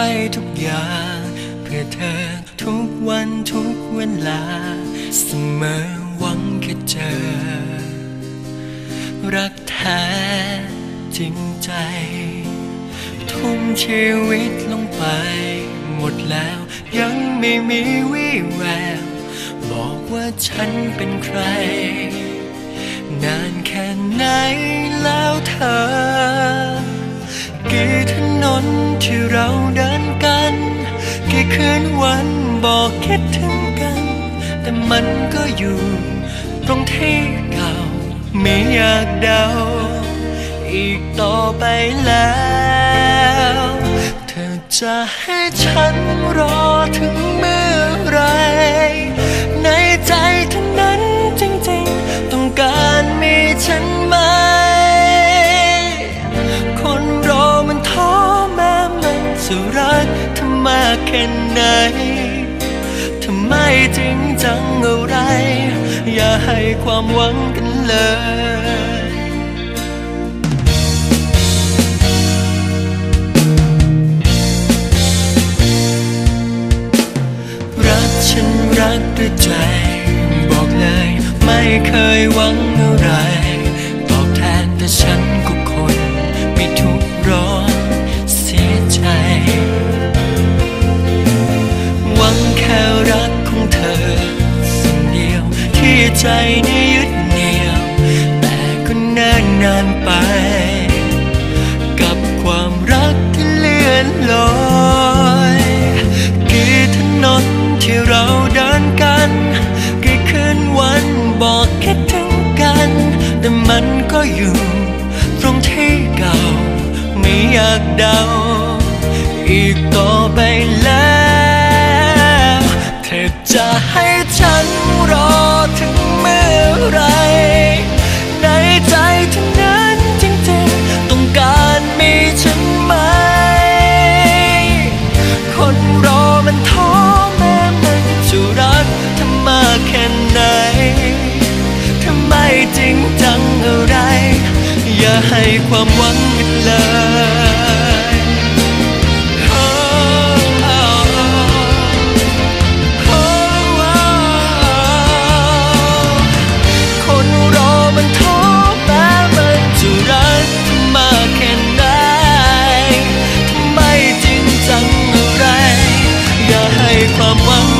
ให้ทุกอย่าง เพื่อเธอทุกวันทุกเวลา เสมอหวังแค่เจอ รักแท้จริงใจ ทุ่มชีวิตลงไป หมดแล้วยังไม่มีวี่แวว บอกว่าฉันเป็นใคร นานแค่ไหนแล้วเธอกี่ถนนที่เราเดิน คืนวันบอกคิดถึงกัน แต่มันก็อยู่ตรงที่เก่า ไม่อยากเดา อีกต่อไปแล้ว เธอจะให้ฉันรอถึงเมื่อไรในใจเท่านั้นจริงๆ ต้องการมีฉันไหม คนรอมันท้อแม้มันสุรักเธอ มากแค่ไหนทำไมจริงจังอะไร อย่าให้ความหวังกันเลยรักฉันรักด้วยใจ บอกเลย ไม่เคยหวังอะไร ตอบแทนแต่ฉัน กับความรักที่เลื่อนลอยกี่ถนนที่เราเดินกันกี่คืนวันบอกคิดถึงกัน แต่มันก็อยู่ตรงที่เก่า ไม่อยากเดา อีกต่อไปแล้วเธอจะให้ รอมันท้อแม้มันจะรักทำมากแค่ไหนทำไมจริงจังอะไร อย่าให้ความหวังกันเลย 慢慢